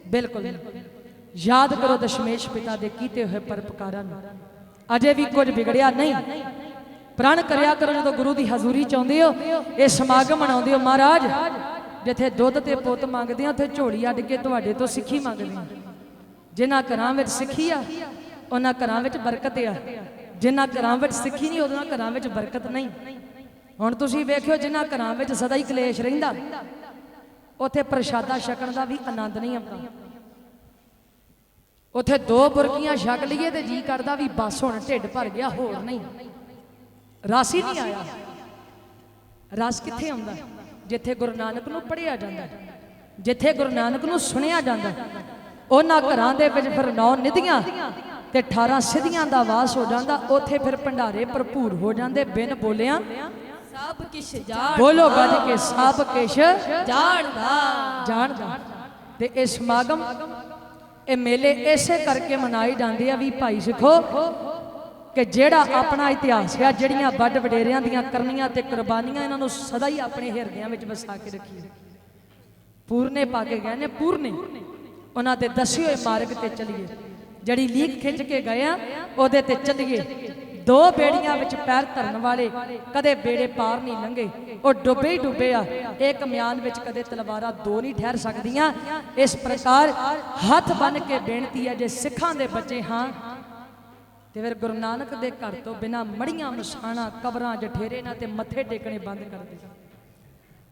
ਬਿਲਕੁਲ। ਯਾਦ ਕਰੋ ਦਸ਼ਮੇਸ਼ ਪਿਤਾ ਦੇ ਕੀਤੇ ਹੋਏ ਪਰਪਕਾਰਾਂ ਨੂੰ। ਅਜੇ ਵੀ ਕੁਝ ਵਿਗੜਿਆ ਨਹੀਂ। ਪ੍ਰਣ ਕਰਿਆ ਕਰੋ ਜਦੋਂ ਗੁਰੂ ਦੀ ਹਜ਼ੂਰੀ ਚ ਆਉਂਦੇ ਹੋ, ਇਹ ਸਮਾਗਮ ਮਨਾਉਂਦੇ ਹੋ ਮਹਾਰਾਜ, ਜਿੱਥੇ ਦੁੱਧ ਤੇ ਪੁੱਤ ਮੰਗਦੇ ਆ, ਉੱਥੇ ਝੋਲੀ ਅੱਡ ਕੇ ਤੁਹਾਡੇ ਤੋਂ ਸਿੱਖੀ ਮੰਗਦੇ ਆ। ਜਿਨ੍ਹਾਂ ਘਰਾਂ ਵਿੱਚ ਸਿੱਖੀ ਆ, ਉਹਨਾਂ ਘਰਾਂ ਵਿੱਚ ਬਰਕਤ ਆ। ਜਿਨ੍ਹਾਂ ਘਰਾਂ ਵਿੱਚ ਸਿੱਖੀ ਨਹੀਂ ਉਹਨਾਂ ਘਰਾਂ ਵਿੱਚ ਬਰਕਤ ਨਹੀਂ। ਹੁਣ ਤੁਸੀਂ ਵੇਖਿਓ, ਜਿਨ੍ਹਾਂ ਘਰਾਂ ਵਿੱਚ ਸਦਾ ਹੀ ਕਲੇਸ਼ ਰਹਿੰਦਾ, ਉੱਥੇ ਪ੍ਰਸ਼ਾਦਾ ਛਕਣ ਦਾ ਵੀ ਆਨੰਦ ਨਹੀਂ ਆਉਂਦਾ। ਉੱਥੇ ਦੋ ਬੁਰਕੀਆਂ ਛਕ ਲਈਏ ਤੇ ਜੀ ਕਰਦਾ ਵੀ ਬਸ ਹੁਣ ਢਿੱਡ ਭਰ ਗਿਆ, ਹੋਰ ਨਹੀਂ। ਰਸ ਹੀ ਨਹੀਂ ਆਇਆ। ਰਸ ਕਿੱਥੇ ਆਉਂਦਾ? ਜਿੱਥੇ ਗੁਰੂ ਨਾਨਕ ਨੂੰ ਪੜ੍ਹਿਆ ਜਾਂਦਾ, ਜਿੱਥੇ ਗੁਰੂ ਨਾਨਕ ਨੂੰ ਸੁਣਿਆ ਜਾਂਦਾ, ਉਹਨਾਂ ਘਰਾਂ ਦੇ ਵਿੱਚ ਫਿਰ ਨੌ ਨਿਧੀਆਂ ਤੇ 18 ਸਿੱਧੀਆਂ ਦਾ ਵਾਸ ਹੋ ਜਾਂਦਾ ਉੱਥੇ ਫਿਰ ਭੰਡਾਰੇ ਭਰਪੂਰ ਹੋ ਜਾਂਦੇ ਬਿਨ ਬੋਲਿਆਂ। ਸਭ ਕਿਛ ਜਾਣ ਬੋਲੋ ਗੱਜ ਕੇ ਸਭ ਕਿਛ ਜਾਣਦਾ। ਜਾਣਦਾ। ਤੇ ਇਹ ਸਮਾਗਮ ਇਹ ਮੇਲੇ ਇਸੇ ਕਰਕੇ ਮਨਾਏ ਜਾਂਦੇ ਆ ਵੀ ਭਾਈ ਸਿੱਖੋ ਕਿ ਜਿਹੜਾ ਆਪਣਾ ਇਤਿਹਾਸ ਆ ਜਿਹੜੀਆਂ ਵੱਡ ਵਡੇਰਿਆਂ ਦੀਆਂ ਕਰਨੀਆਂ ਤੇ ਕੁਰਬਾਨੀਆਂ ਇਹਨਾਂ ਨੂੰ ਸਦਾ ਹੀ ਆਪਣੇ ਹਿਰਦਿਆਂ ਵਿੱਚ ਵਸਾ ਕੇ ਰੱਖੀਏ। ਪੂਰਨੇ ਪਾ ਕੇ ਗਏ ਨੇ ਪੂਰਨੇ। ਉਹਨਾਂ ਦੇ ਦੱਸੇ ਹੋਏ ਮਾਰਗ ਤੇ ਚੱਲੀਏ। ਜਿਹੜੀ ਲੀਕ ਖਿੱਚ ਕੇ ਗਏ ਆ, ਉਹਦੇ ਤੇ ਚੱਲੀਏ ਦੋ ਬੇੜੀਆਂ ਵਿੱਚ ਪੈਰ ਧਰਨ ਵਾਲੇ ਕਦੇ ਬੇੜੇ ਪਾਰ ਨਹੀਂ ਲੰਘੇ। ਉਹ ਡੁੱਬੇ ਹੀ ਡੁੱਬੇ ਆ। ਇਹ ਕਮਿਆਨ ਵਿੱਚ ਕਦੇ ਤਲਵਾਰਾਂ ਦੋ ਨਹੀਂ ਠਹਿਰ ਸਕਦੀਆਂ। ਇਸ ਪ੍ਰਕਾਰ ਹੱਥ ਬੰਨ ਕੇ ਬੇਨਤੀ ਹੈ, ਜੇ ਸਿੱਖਾਂ ਦੇ ਬੱਚੇ ਹਾਂ, ਤੇ ਫਿਰ ਗੁਰੂ ਨਾਨਕ ਦੇ ਘਰ ਤੋਂ ਬਿਨਾ ਮੜੀਆਂ ਮਸਾਣਾ, ਕਬਰਾਂ, ਜਠੇਰੇ ਨਾਲ ਤੇ ਮੱਥੇ ਟੇਕਣੇ ਬੰਦ ਕਰ ਦੇ।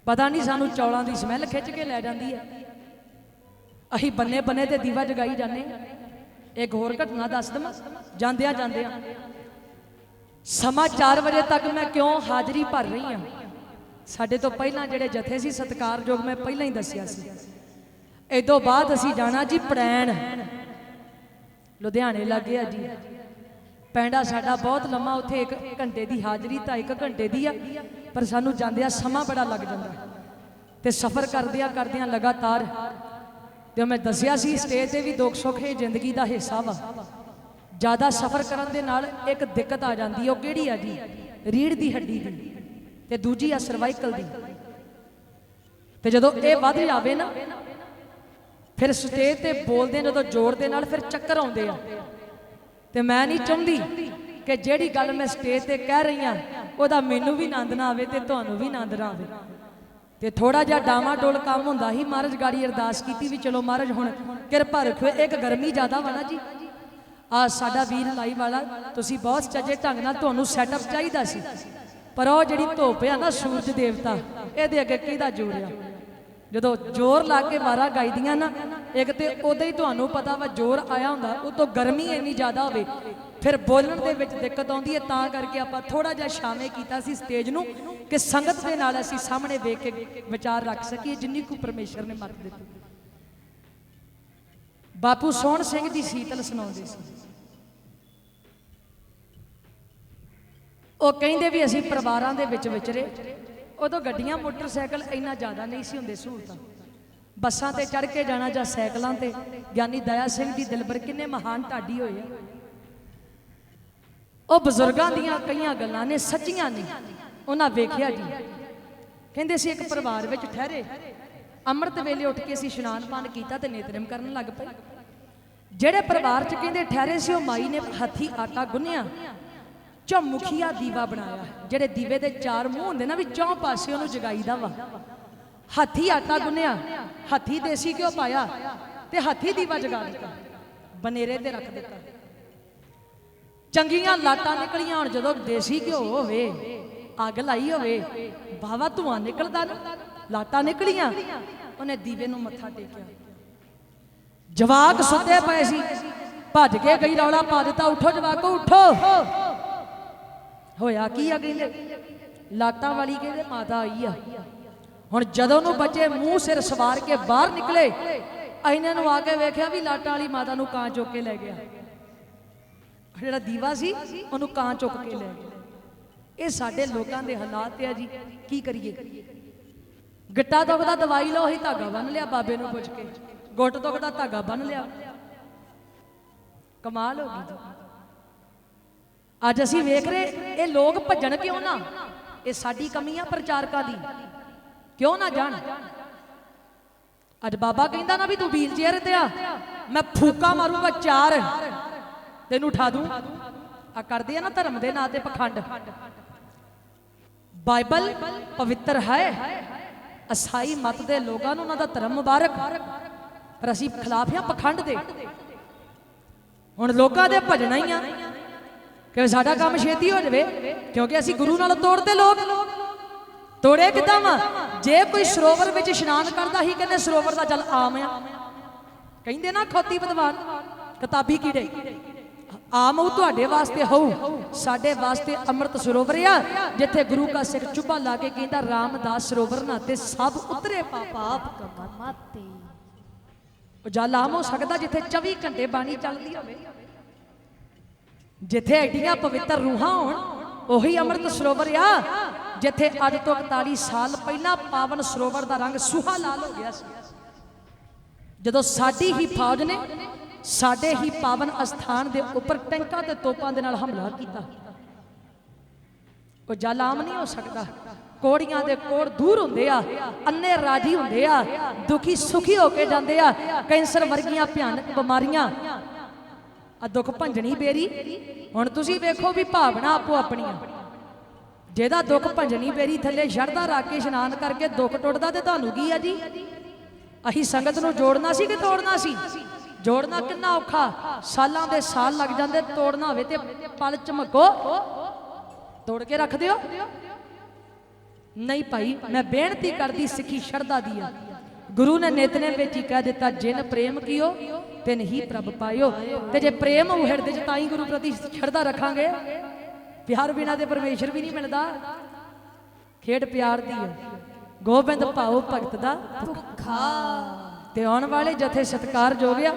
ਪਤਾ ਨਹੀਂ ਸਾਨੂੰ ਚੌਲਾਂ ਦੀ ਸਮੈਲ ਖਿੱਚ ਕੇ ਲੈ ਜਾਂਦੀ ਹੈ। ਅਸੀਂ ਬੰਨੇ ਬੰਨੇ ਤੇ ਦੀਵਾ ਜਗਾਈ ਜਾਂਦੇ ਹਾਂ। ਇੱਕ ਹੋਰ ਘਟਨਾ ਦੱਸ ਦਵਾਂ? ਜਾਂਦਿਆਂ ਜਾਂਦਿਆਂ। ਸਮਾਂ 4 ਵਜੇ ਤੱਕ ਮੈਂ ਕਿਉਂ ਹਾਜ਼ਰੀ ਭਰ ਰਹੀ ਹਾਂ? ਸਾਡੇ ਤੋਂ ਪਹਿਲਾਂ ਜਿਹੜੇ ਜਥੇ ਸੀ, ਸਤਿਕਾਰਯੋਗ ਮੈਂ ਪਹਿਲਾਂ ਹੀ ਦੱਸਿਆ ਸੀ। ਇਦੋਂ ਬਾਅਦ ਅਸੀਂ ਜਾਣਾ ਜੀ ਪੜੈਣ। ਲੁਧਿਆਣੇ ਲੱਗੇ ਆ ਜੀ। ਪੈਂਡਾ ਸਾਡਾ ਬਹੁਤ ਲੰਮਾ, ਉੱਥੇ ਇੱਕ ਘੰਟੇ ਦੀ ਹਾਜ਼ਰੀ ਤਾਂ ਇੱਕ ਘੰਟੇ ਦੀ ਆ, ਪਰ ਸਾਨੂੰ ਜਾਂਦਿਆਂ ਸਮਾਂ ਬੜਾ ਲੱਗ ਜਾਂਦਾ। ਤੇ ਸਫ਼ਰ ਕਰਦਿਆਂ ਕਰਦਿਆਂ ਲਗਾਤਾਰ ਤੇ ਮੈਂ ਦੱਸਿਆ ਸੀ, ਸਟੇਜ ਤੇ ਵੀ ਦੁੱਖ ਸੁੱਖ ਇਹ ਜ਼ਿੰਦਗੀ ਦਾ ਹਿੱਸਾ ਵਾ। ਜ਼ਿਆਦਾ ਸਫ਼ਰ ਕਰਨ ਦੇ ਨਾਲ ਇੱਕ ਦਿੱਕਤ ਆ ਜਾਂਦੀ ਉਹ ਕਿਹੜੀ ਆ ਜੀ? ਰੀੜ ਦੀ ਹੱਡੀ ਦੀ ਤੇ ਦੂਜੀ ਆ ਸਰਵਾਈਕਲ ਦੀ। ਤੇ ਜਦੋਂ ਇਹ ਵੱਧ ਜਾਵੇ ਨਾ, ਫਿਰ ਸਟੇਜ ਤੇ ਬੋਲਦੇ ਜਦੋਂ ਜ਼ੋਰ ਦੇ ਨਾਲ ਫਿਰ ਚੱਕਰ ਆਉਂਦੇ ਆ। ਤੇ ਮੈਂ ਨਹੀਂ ਚਾਹੁੰਦੀ ਕਿ ਜਿਹੜੀ ਗੱਲ ਮੈਂ ਸਟੇਜ ਤੇ ਕਹਿ ਰਹੀ ਆ, ਉਹਦਾ ਮੈਨੂੰ ਵੀ ਆਨੰਦ ਨਾ ਆਵੇ ਤੇ ਤੁਹਾਨੂੰ ਵੀ ਆਨੰਦ ਨਾ ਆਵੇ। ਤੇ ਥੋੜਾ ਜਿਹਾ ਡਾਵਾਂ ਡੋਲ ਕੰਮ ਹੁੰਦਾ ਸੀ, ਮਹਾਰਾਜ ਗਾੜੀ ਅਰਦਾਸ ਕੀਤੀ ਵੀ ਚਲੋ ਮਹਾਰਾਜ ਹੁਣ ਕਿਰਪਾ ਰੱਖਿਓ, ਇੱਕ ਗਰਮੀ ਜ਼ਿਆਦਾ ਵਾ ਨਾ ਜੀ। ਆ ਸਾਡਾ ਵੀਰ ਲਾਈ ਵਾਲਾ, ਤੁਸੀਂ ਬਹੁਤ ਚੱਜੇ ਢੰਗ ਨਾਲ ਤੁਹਾਨੂੰ ਸੈਟਅਪ ਚਾਹੀਦਾ ਸੀ। ਪਰ ਉਹ ਜਿਹੜੀ ਧੁੱਪ ਆ ਨਾ ਸੂਰਜ ਦੇਵਤਾ, ਇਹਦੇ ਅੱਗੇ ਕਿਹਦਾ ਜੋਰ ਆ? ਜਦੋਂ ਜ਼ੋਰ ਲਾ ਕੇ ਵਾਰਾ ਗਾਈਦੀਆਂ ਨਾ, ਇੱਕ ਤੇ ਉਦੋਂ ਹੀ ਤੁਹਾਨੂੰ ਪਤਾ ਵਾ ਜ਼ੋਰ ਆਇਆ ਹੁੰਦਾ, ਉਤੋਂ ਗਰਮੀ ਇੰਨੀ ਜ਼ਿਆਦਾ ਹੋਵੇ, ਫਿਰ ਬੋਲਣ ਦੇ ਵਿੱਚ ਦਿੱਕਤ ਆਉਂਦੀ ਹੈ, ਤਾਂ ਕਰਕੇ ਆਪਾਂ ਥੋੜਾ ਜਿਹਾ ਸ਼ਾਮੇ ਕੀਤਾ ਸੀ ਸਟੇਜ ਨੂੰ, ਕਿ ਸੰਗਤ ਦੇ ਨਾਲ ਅਸੀਂ ਸਾਹਮਣੇ ਵੇਖ ਕੇ ਵਿਚਾਰ ਰੱਖ ਸਕੀਏ, ਜਿੰਨੀ ਕੁ ਪਰਮੇਸ਼ਰ ਨੇ ਮੱਤ ਦਿੱਤੀ। ਬਾਪੂ ਸੋਹਣ ਸਿੰਘ ਦੀ ਸੀਤਲ ਸੁਣਾਉਂਦੇ ਸੀ। ਉਹ ਕਹਿੰਦੇ ਵੀ ਅਸੀਂ ਪਰਿਵਾਰਾਂ ਦੇ ਵਿੱਚ ਵਿਚਰੇ ਉਦੋਂ ਗੱਡੀਆਂ, ਮੋਟਰਸਾਈਕਲ ਇੰਨਾ ਜ਼ਿਆਦਾ ਨਹੀਂ ਸੀ ਹੁੰਦੇ ਸਹੂਲਤਾਂ। ਬੱਸਾਂ ਤੇ ਚੜ ਕੇ ਜਾਣਾ ਜਾਂ ਸਾਈਕਲਾਂ ਤੇ, ਗਿਆਨੀ ਦਇਆ ਸਿੰਘ ਦੀ ਦਿਲਬਰ ਕਿੰਨੇ ਮਹਾਨ ਢਾਡੀ ਹੋਏ ਆ। ਉਹ ਬਜ਼ੁਰਗਾਂ ਦੀਆਂ ਕਈਆਂ ਗੱਲਾਂ ਨੇ, ਸੱਚੀਆਂ ਨੇ, ਉਹਨਾਂ ਵੇਖਿਆ ਜੀ। ਕਹਿੰਦੇ ਸੀ ਇੱਕ ਪਰਿਵਾਰ ਵਿੱਚ ਠਹਿਰੇ। ਅੰਮ੍ਰਿਤ ਵੇਲੇ ਉੱਠ ਕੇ ਅਸੀਂ ਇਸ਼ਨਾਨ ਪਾਨ ਕੀਤਾ ਤੇ ਨਿਤਨੇਮ ਕਰਨ ਲੱਗ ਪਏ। ਜਿਹੜੇ ਪਰਿਵਾਰ 'ਚ ਕਹਿੰਦੇ ਠਹਿਰੇ ਸੀ, ਉਹ ਮਾਈ ਨੇ ਹੱਥੀ ਆਟਾ ਗੁੰਨਿਆ। ਚੌਮੁਖੀਆ ਦੀਵਾ ਬਣਾਇਆ। ਜਿਹੜੇ ਦੀਵੇ ਦੇ ਚਾਰ ਮੂੰਹ ਹੁੰਦੇ ਨਾ ਵੀ ਚੌਂ ਪਾਸੇ ਉਹਨੂੰ ਜਗਾਈਦਾ ਵਾ। ਹੱਥੀ ਆਟਾ ਗੁੰਨਿਆ, ਹੱਥੀ ਦੇਸੀ ਘਿਓ ਪਾਇਆ ਤੇ ਹੱਥੀ ਦੀਵਾ ਜਗਾ ਦਿੱਤਾ। ਬਨੇਰੇ ਤੇ ਰੱਖ ਦਿੱਤਾ। ਚੰਗੀਆਂ ਲਾਟਾਂ ਨਿਕਲੀਆਂ ਹੁਣ ਜਦੋਂ ਦੇਸੀ ਘਿਓ ਹੋਵੇ, ਅੱਗ ਲਾਈ ਹੋਵੇ, ਬਾਵਾ ਧੂਆਂ ਨਿਕਲਦਾ ਨਾ, ਲਾਟਾਂ ਨਿਕਲੀਆਂ, ਉਹਨੇ ਦੀਵੇ ਨੂੰ ਮੱਥਾ ਟੇਕਿਆ। ਜਵਾਕ ਸੁੱਤੇ ਪਏ ਸੀ। ਭੱਜ ਕੇ ਗਈ ਰੌਲਾ ਪਾ ਦਿੱਤਾ, ਉੱਠੋ ਜਵਾਕੋ, ਉੱਠੋ! ਹੋਇਆ ਕੀ ਆ ਕਹਿੰਦੇ? ਲਾਟਾਂ ਵਾਲੀ ਕਹਿੰਦੇ ਮਾਤਾ ਆਈ ਆ। ਹੁਣ ਜਦੋਂ ਨੂੰ ਬੱਚੇ ਮੂੰਹ ਸਿਰ ਸਵਾਰ ਕੇ ਬਾਹਰ ਨਿਕਲੇ, ਇਹਨਾਂ ਨੂੰ ਆ ਕੇ ਵੇਖਿਆ ਵੀ ਲਾਟਾਂ ਵਾਲੀ ਮਾਤਾ ਨੂੰ ਕਾਂ ਚੁੱਕ ਕੇ ਲੈ ਗਿਆ। ਜਿਹੜਾ ਦੀਵਾ ਸੀ, ਉਹਨੂੰ ਕਾਂ ਚੁੱਕ ਕੇ ਲੈ ਗਿਆ। ਇਹ ਸਾਡੇ ਲੋਕਾਂ ਦੇ ਹਾਲਾਤ ਆ ਜੀ, ਕੀ ਕਰੀਏ? ਗਿੱਟਾ ਦੁਖਦਾ ਦਵਾਈ ਲਓ ਹੀ ਧਾਗਾ ਬੰਨ ਲਿਆ, ਬਾਬੇ ਨੂੰ ਪੁੱਛ ਕੇ। ਗੁੱਟ ਦੁਖਦਾ ਧਾਗਾ ਬੰਨ ਲਿਆ। ਕਮਾਲ ਹੋ ਗਈ। ਜੀ ਅੱਜ ਅਸੀਂ ਵੇਖ ਰਹੇ, ਇਹ ਲੋਕ ਭੱਜਣ ਕਿਉਂ ਨਾ? ਇਹ ਸਾਡੀ ਕਮੀ ਆ ਪ੍ਰਚਾਰਕਾਂ ਦੀ। ਕਿਉਂ ਨਾ ਜਾਣ? ਅੱਜ ਬਾਬਾ ਕਹਿੰਦਾ ਨਾ ਵੀ ਤੂੰ ਵੀਲ ਚੇਅਰ ਤੇ ਆ, ਮੈਂ ਫੂਕਾ ਮਾਰੂਗਾ ਚਾਰ। ਤੈਨੂੰ ਉਠਾ ਦੂੰ। ਆ ਕਰਦੇ ਆ ਨਾ ਧਰਮ ਦੇ ਨਾਂ ਤੇ ਪਖੰਡ। ਬਾਈਬਲ ਪਵਿੱਤਰ ਹੈ। ਅਸਾਈ ਮਤ ਦੇ ਲੋਕਾਂ ਨੂੰ ਉਹਨਾਂ ਦਾ ਧਰਮ ਮੁਬਾਰਕ। ਪਰ ਅਸੀਂ ਖਿਲਾਫ ਆ ਪਖੰਡ ਦੇ। ਹੁਣ ਲੋਕਾਂ ਦੇ ਭਜਣਾ ਹੀ ਆ। ਕਿ ਸਾਡਾ ਕੰਮ ਛੇਤੀ ਹੋ ਜਾਵੇ, ਕਿਉਂਕਿ ਅਸੀਂ ਗੁਰੂ ਨਾਲ ਤੋੜਦੇ ਲੋਕ। ਤੋੜੇ ਕਿਦਾਂ ਵਾ? ਜੇ ਕੋਈ ਸਰੋਵਰ ਵਿੱਚ ਇਸ਼ਨਾਨ ਕਰਦਾ ਹੀ ਕਹਿੰਦੇ ਸਰੋਵਰ ਦਾ ਜਲ ਆਮ ਆ। ਕਹਿੰਦੇ ਨਾ ਖੋਤੀ ਵਿਦਵਾਨ, ਕਿਤਾਬੀ ਕੀੜੇ। ਆਮ ਉਹ ਤੁਹਾਡੇ ਵਾਸਤੇ ਹੋਊ, ਸਾਡੇ ਵਾਸਤੇ ਅੰਮ੍ਰਿਤ ਸਰੋਵਰ ਆ, ਜਿੱਥੇ ਗੁਰੂ ਕਾ ਸਿਰ ਚੁੱਭਾ ਲਾ ਕੇ ਕਹਿੰਦਾ, ਰਾਮਦਾਸ ਸਰੋਵਰ ਨਾਤੇ ਸਭ ਉਤਰੇ ਪਾਪਾ ਪਾਪ ਕਮਾਤੇ ਉਹ ਜਲ ਆਮ ਹੋ ਸਕਦਾ ਜਿੱਥੇ 24 ਘੰਟੇ ਬਾਣੀ ਚੱਲਦੀ ਹੋਵੇ। ਜਿੱਥੇ ਐਡੀਆਂ ਪਵਿੱਤਰ ਰੂਹਾਂ ਹੋਣ, ਉਹੀ ਅੰਮ੍ਰਿਤ ਸਰੋਵਰ ਆ। ਜਿੱਥੇ ਅੱਜ ਤੋਂ 41 ਸਾਲ ਪਹਿਲਾਂ ਪਾਵਨ ਸਰੋਵਰ ਦਾ ਰੰਗ ਸੁਹਾ ਲਾਲ ਹੋ ਗਿਆ ਸੀ। ਜਦੋਂ ਸਾਡੀ ਹੀ ਫੌਜ ਨੇ ਸਾਡੇ ਹੀ ਪਾਵਨ ਅਸਥਾਨ ਦੇ ਉੱਪਰ ਟੈਂਕਾਂ ਤੇ ਤੋਪਾਂ ਦੇ ਨਾਲ ਹਮਲਾ ਕੀਤਾ। ਉਹ ਜਲ ਆਮ ਨਹੀਂ ਹੋ ਸਕਦਾ। ਕੋੜੀਆਂ ਦੇ ਕੋੜ ਦੂਰ ਹੁੰਦੇ ਆ, ਅੰਨੇ ਰਾਜੀ ਹੁੰਦੇ ਆ, ਦੁਖੀ ਸੁਖੀ ਹੋ ਕੇ ਜਾਂਦੇ ਆ, ਕੈਂਸਰ ਵਰਗੀਆਂ ਭਿਆਨਕ ਬਿਮਾਰੀਆਂ ਆ ਦੁੱਖ ਭੰਜਣੀ ਬੇਰੀ। ਹੁਣ ਤੁਸੀਂ ਵੇਖੋ ਵੀ ਭਾਵਨਾ ਆਪੋ ਆਪਣੀਆਂ ਜਿਹਦਾ ਦੁੱਖ ਭੰਜਣੀ ਬੇਰੀ ਥੱਲੇ ਛੜਦਾ ਰੱਖ ਕੇ ਇਸ਼ਨਾਨ ਕਰਕੇ ਦੁੱਖ ਟੁੱਟਦਾ ਤੇ ਤੁਹਾਨੂੰ ਕੀ ਆ ਜੀ? ਅਸੀਂ ਸੰਗਤ ਨੂੰ ਜੋੜਨਾ ਸੀ ਕਿ ਤੋੜਨਾ ਸੀ? ਜੋੜਨਾ ਕਿੰਨਾ ਔਖਾ? ਸਾਲਾਂ ਦੇ ਸਾਲ ਲੱਗ ਜਾਂਦੇ, ਤੋੜਨਾ ਹੋਵੇ ਤੇ ਪਲ ਝਮਕੋ ਤੋੜ ਕੇ ਰੱਖ ਦਿਓ। ਨਹੀਂ ਭਾਈ, ਮੈਂ ਬੇਨਤੀ ਕਰਦੀ ਸਿੱਖੀ ਸ਼ਰਧਾ ਦੀ ਆ। ਗੁਰੂ ਨੇ ਨਿਤਨੇ ਵਿੱਚ ਹੀ ਕਹਿ ਦਿੱਤਾ, ਜਿਨ ਪ੍ਰੇਮ ਕੀਓ, ਤਿਨ ਹੀ ਪ੍ਰਭ ਪਾਇਓ। ਤੇ ਜੇ ਪ੍ਰੇਮ ਉਹ ਹਿਰਦੇ ਚ ਤਾਂ ਹੀ ਗੁਰੂ ਪ੍ਰਤੀ ਸ਼ਰਧਾ ਰੱਖਾਂਗੇ। ਪਿਆਰ ਬਿਨਾ ਤੇ ਪਰਮੇਸ਼ਰ ਵੀ ਨਹੀਂ ਮਿਲਦਾ। ਖੇਡ ਪਿਆਰ ਦੀ ਹੈ। ਗੋਬਿੰਦ ਭਾਉ ਭਗਤ ਦਾ ਭੁੱਖਾ। ਤੇ ਆਉਣ ਵਾਲੇ ਜਥੇ ਸਤਕਾਰ ਜੋ ਗਿਆ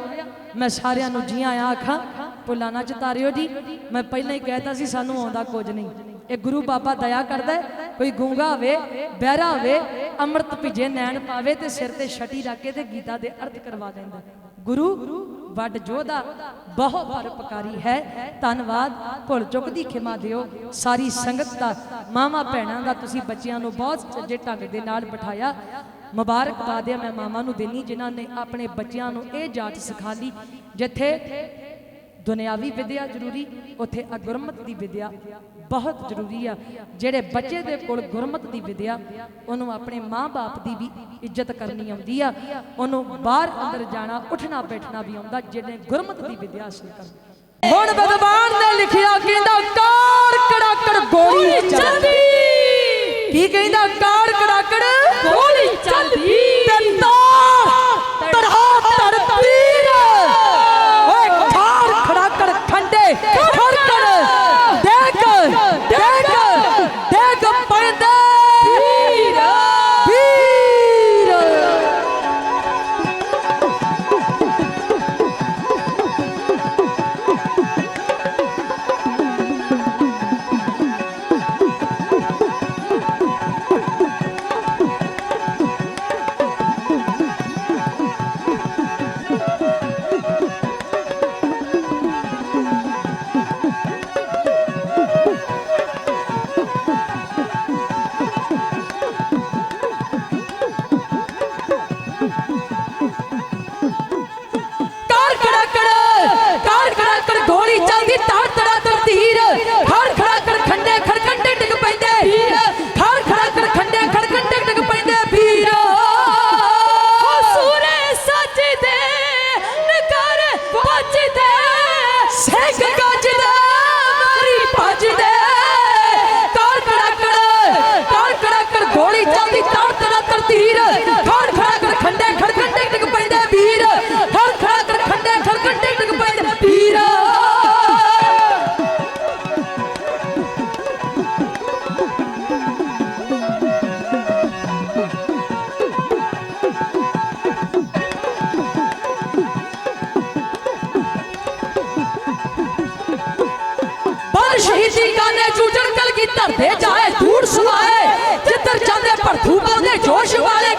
ਮੈਂ ਸਾਰਿਆਂ ਨੂੰ ਜੀਆਂ ਆਇਆਂ ਆਖਾਂ, ਭੁੱਲਾ ਨਾ ਚਤਾਰਿਓ ਜੀ। ਮੈਂ ਪਹਿਲਾਂ ਹੀ ਕਹਿਤਾ ਸੀ, ਸਾਨੂੰ ਆਉਂਦਾ ਕੁਝ ਨਹੀਂ। ਇਹ ਗੁਰੂ ਬਾਬਾ ਦਇਆ ਕਰਦਾ ਕੋਈ ਗੂੰਗਾ ਹੋਵੇ, ਬਹਿਰਾ ਹੋਵੇ, ਅੰਮ੍ਰਿਤ ਭਿਜੇ, ਨੈਣ ਪਾਵੇ ਤੇ ਸਿਰ ਤੇ ਛਟੀ ਰੱਖ ਕੇ ਤੇ ਗੀਤਾ ਦੇ ਅਰਥ ਕਰਵਾ ਦਿੰਦਾ ਗੁਰੂ ਵੱਡ ਜੋਧਾ, ਬਹੁ ਪਰਪਕਾਰੀ ਹੈ। ਧੰਨਵਾਦ, ਭੁੱਲ ਚੁੱਕ ਦੀ ਖਿਮਾ ਦਿਓ। ਸਾਰੀ ਸੰਗਤ ਦਾ ਮਾਮਾ ਭੈਣਾਂ ਦਾ ਤੁਸੀਂ ਬੱਚਿਆਂ ਨੂੰ ਬਹੁਤ ਸੱਜੇ ਢੰਗ ਦੇ ਨਾਲ ਬਿਠਾਇਆ। ਮੁਬਾਰਕਬਾਦ ਹੈ ਮੈਂ ਮਾਮਾ ਨੂੰ ਦੇਣੀ ਜਿਨ੍ਹਾਂ ਨੇ ਆਪਣੇ ਬੱਚਿਆਂ ਨੂੰ ਇਹ ਜਾਚ ਸਿਖਾ ਲਈ ਜਿੱਥੇ ਦੁਨਿਆਵੀ ਵਿਦਿਆ ਜ਼ਰੂਰੀ, ਉੱਥੇ ਅਗੁਰਮਤ ਦੀ ਵਿਦਿਆ ਬਹੁਤ ਜ਼ਰੂਰੀ ਆ। ਜਿਹੜੇ ਬੱਚੇ ਦੇ ਕੋਲ ਗੁਰਮਤ ਦੀ ਵਿਦਿਆ, ਉਹਨੂੰ ਆਪਣੇ ਮਾਂ-ਬਾਪ ਦੀ ਵੀ ਇੱਜ਼ਤ ਕਰਨੀ ਆਉਂਦੀ ਆ। ਉਹਨੂੰ ਬਾਹਰ ਅੰਦਰ ਜਾਣਾ ਉੱਠਣਾ ਬੈਠਣਾ ਵੀ ਆਉਂਦਾ, ਜਿਹਨੇ ਗੁਰਮਤ ਦੀ ਵਿਦਿਆ ਹਾਸਲ ਕਰ ਹੁਣ ਵਿਦਵਾਨ ਧਰਦੇ ਜਾਏ ਧੂੜ ਸੁਆਏ ਜਿੱਧਰ ਜਾਂਦੇ ਭੜਥੂ ਪਾਉਂਦੇ ਜੋਸ਼ ਵਾਲੇ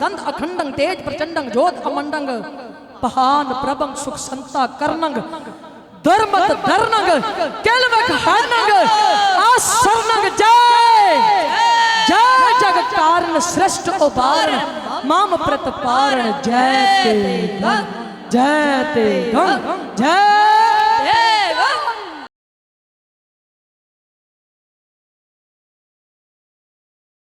ਸੰਬੰਧ ਅਖੰਡੰ ਤੇਜ ਪ੍ਰਚੰਡੰ ਜੋਤ ਅਮੰਡੰ ਪਹਾਨ ਪ੍ਰਭੰ ਸੁਖ ਸੰਤਾ ਕਰਨੰ ਧਰਮਤ ਧਰਨੰ ਕਲਵਕ ਹਰਨੰ ਆਸਰਨੰ ਜੈ ਜੈ ਜਗ ਕਾਰਨ ਸ੍ਰਿਸ਼ਟ ਉਬਾਰਨ ਮਮ ਪ੍ਰਤਪਾਰਨ ਜੈ ਤੇ ਧਨ ਜੈ ਤੇ ਧਨ ਜੈ